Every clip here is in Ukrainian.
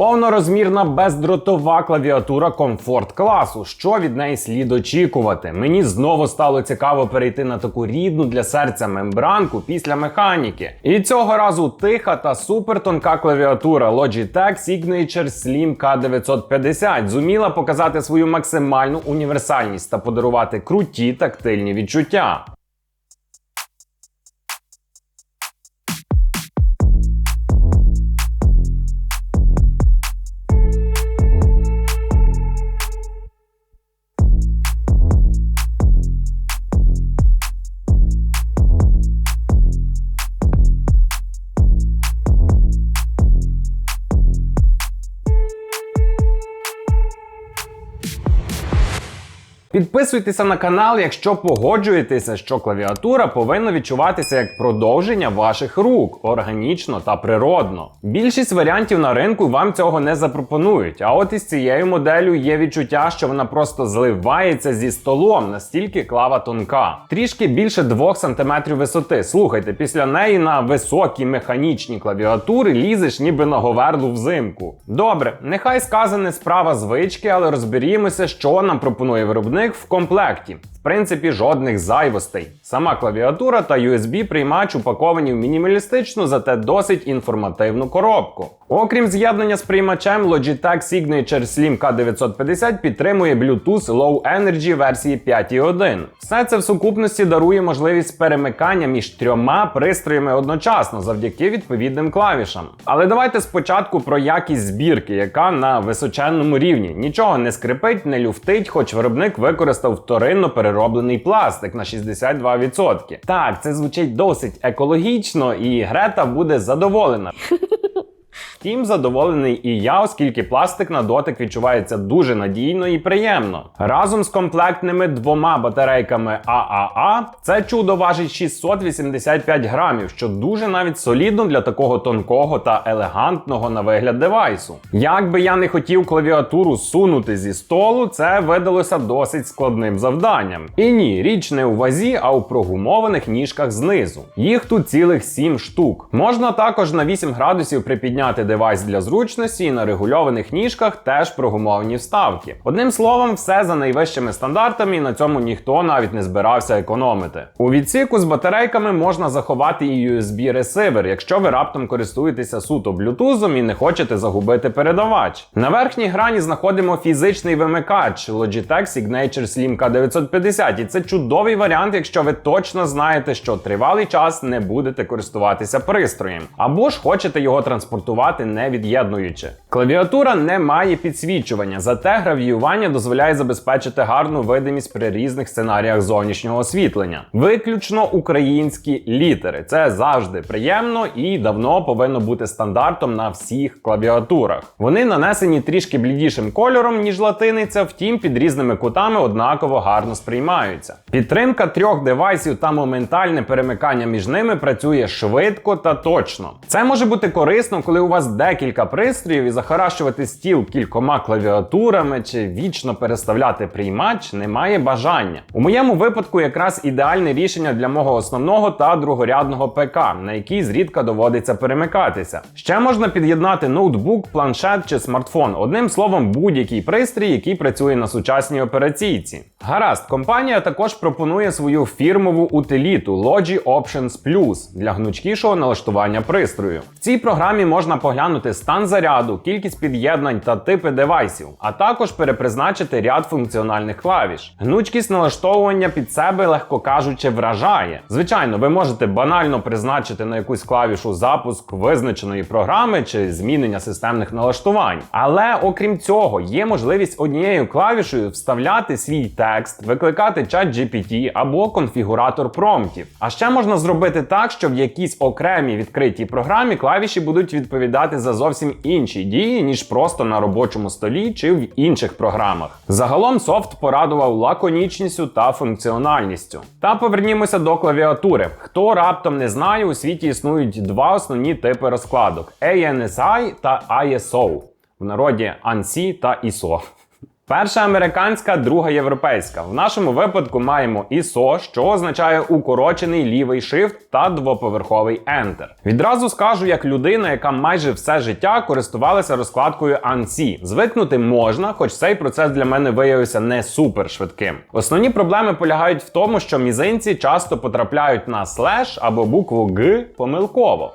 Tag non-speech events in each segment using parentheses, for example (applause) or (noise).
Повнорозмірна бездротова клавіатура комфорт класу. Що від неї слід очікувати? Мені знову стало цікаво перейти на таку рідну для серця мембранку після механіки. І цього разу тиха та супертонка клавіатура Logitech Signature Slim K950 зуміла показати свою максимальну універсальність та подарувати круті тактильні відчуття. Підписуйтеся на канал, якщо погоджуєтеся, що клавіатура повинна відчуватися як продовження ваших рук органічно та природно. Більшість варіантів на ринку вам цього не запропонують. А от із цією моделлю є відчуття, що вона просто зливається зі столом, настільки клава тонка. Трішки більше 2 см висоти. Слухайте, після неї на високі механічні клавіатури лізеш ніби на говерлу взимку. Добре, нехай сказане справа звички, але розберімося, що нам пропонує виробник в комплекті. В принципі, жодних зайвостей. Сама клавіатура та USB-приймач упаковані в мінімалістичну, зате досить інформативну коробку. Окрім з'єднання з приймачем, Logitech Signature Slim K950 підтримує Bluetooth Low Energy версії 5.1. Все це в сукупності дарує можливість перемикання між трьома пристроями одночасно завдяки відповідним клавішам. Але давайте спочатку про якість збірки, яка на височенному рівні. Нічого не скрипить, не люфтить, хоч виробник використав вторинно перероблений пластик на 62%. Так, це звучить досить екологічно, і Грета буде задоволена. (laughs) Втім, задоволений і я, оскільки пластик на дотик відчувається дуже надійно і приємно. Разом з комплектними двома батарейками ААА це чудо важить 685 грамів, що дуже навіть солідно для такого тонкого та елегантного на вигляд девайсу. Як би я не хотів клавіатуру сунути зі столу, це видалося досить складним завданням. І ні, річ не у вазі, а у прогумованих ніжках знизу. Їх тут цілих 7 штук. Можна також на 8 градусів припідняти девайс для зручності і на регульованих ніжках теж прогумовані вставки. Одним словом, все за найвищими стандартами, і на цьому ніхто навіть не збирався економити. У відсіку з батарейками можна заховати і USB-ресивер, якщо ви раптом користуєтеся суто блютузом і не хочете загубити передавач. На верхній грані знаходимо фізичний вимикач Logitech Signature Slim K950, і це чудовий варіант, якщо ви точно знаєте, що тривалий час не будете користуватися пристроєм, або ж хочете його транспортувати не від'єднуючи. Клавіатура не має підсвічування, зате гравіювання дозволяє забезпечити гарну видимість при різних сценаріях зовнішнього освітлення. Виключно українські літери. Це завжди приємно і давно повинно бути стандартом на всіх клавіатурах. Вони нанесені трішки блідішим кольором, ніж латиниця, втім під різними кутами однаково гарно сприймаються. Підтримка трьох девайсів та моментальне перемикання між ними працює швидко та точно. Це може бути корисно, коли у вас декілька пристроїв і захаращувати стіл кількома клавіатурами чи вічно переставляти приймач немає бажання. У моєму випадку якраз ідеальне рішення для мого основного та другорядного ПК, на який зрідка доводиться перемикатися. Ще можна під'єднати ноутбук, планшет чи смартфон. Одним словом, будь-який пристрій, який працює на сучасній операційці. Гаразд, компанія також пропонує свою фірмову утиліту Logi Options Plus для гнучкішого налаштування пристрою. В цій програмі можна поглянути стан заряду, кількість під'єднань та типи девайсів, а також перепризначити ряд функціональних клавіш. Гнучкість налаштовування під себе, легко кажучи, вражає. Звичайно, ви можете банально призначити на якусь клавішу запуск визначеної програми чи змінення системних налаштувань. Але окрім цього, є можливість однією клавішею вставляти свій текст, викликати чат GPT або конфігуратор промптів. А ще можна зробити так, що в якійсь окремій відкритій програмі клавіші будуть відповідати за зовсім інші дії, ніж просто на робочому столі чи в інших програмах. Загалом софт порадував лаконічністю та функціональністю. Та повернімося до клавіатури. Хто раптом не знає, у світі існують два основні типи розкладок: ANSI та ISO. В народі ANSI та ISO. Перша американська, друга європейська. В нашому випадку маємо ISO, що означає укорочений лівий shift та двоповерховий Enter. Відразу скажу, як людина, яка майже все життя користувалася розкладкою ANSI. Звикнути можна, хоч цей процес для мене виявився не супер швидким. Основні проблеми полягають в тому, що мізинці часто потрапляють на слеш або букву Г помилково.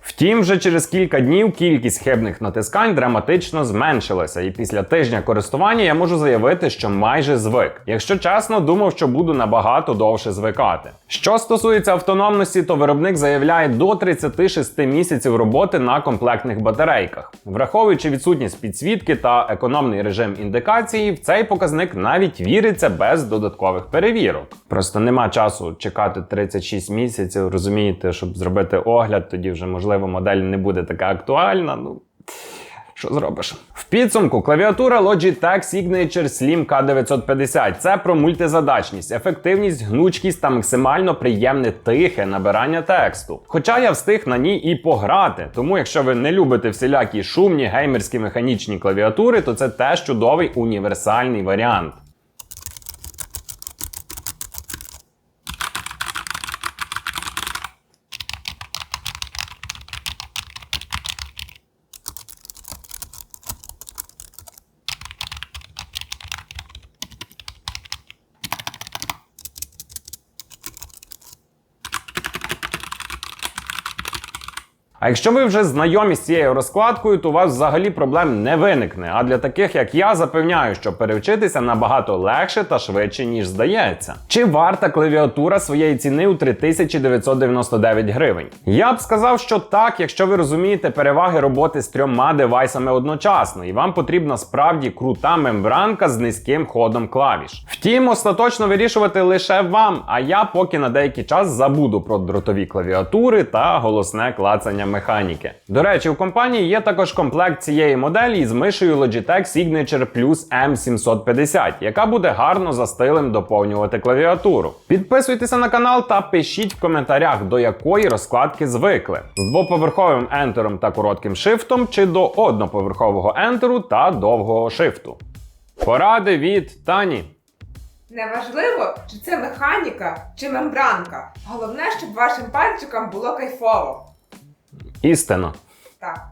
Втім, вже через кілька днів кількість хибних натискань драматично зменшилася, і після тижня користування я можу заявити, що майже звик. Якщо чесно, думав, що буду набагато довше звикати. Що стосується автономності, то виробник заявляє до 36 місяців роботи на комплектних батарейках. Враховуючи відсутність підсвітки та економний режим індикації, в цей показник навіть віриться без додаткових перевірок. Просто нема часу чекати 36 місяців, розумієте, щоб зробити огляд, тоді вже можливо модель не буде така актуальна. Ну що зробиш? В підсумку клавіатура Logitech Signature Slim K950. Це про мультизадачність, ефективність, гнучкість та максимально приємне тихе набирання тексту. Хоча я встиг на ній і пограти. Тому, якщо ви не любите всілякі шумні геймерські механічні клавіатури, то це теж чудовий універсальний варіант. А якщо ви вже знайомі з цією розкладкою, то у вас взагалі проблем не виникне. А для таких як я запевняю, що перевчитися набагато легше та швидше, ніж здається. Чи варта клавіатура своєї ціни у 3999 гривень? Я б сказав, що так, якщо ви розумієте переваги роботи з трьома девайсами одночасно, і вам потрібна справді крута мембранка з низьким ходом клавіш. Втім, остаточно вирішувати лише вам, а я поки на деякий час забуду про дротові клавіатури та голосне клацання механіки. До речі, у компанії є також комплект цієї моделі із мишею Logitech Signature Plus M750, яка буде гарно за стилем доповнювати клавіатуру. Підписуйтеся на канал та пишіть в коментарях, до якої розкладки звикли: з двоповерховим ентером та коротким шифтом, чи до одноповерхового ентеру та довгого шифту. Поради від Тані. Неважливо, чи це механіка, чи мембранка. Головне, щоб вашим пальчикам було кайфово. Істина. Так.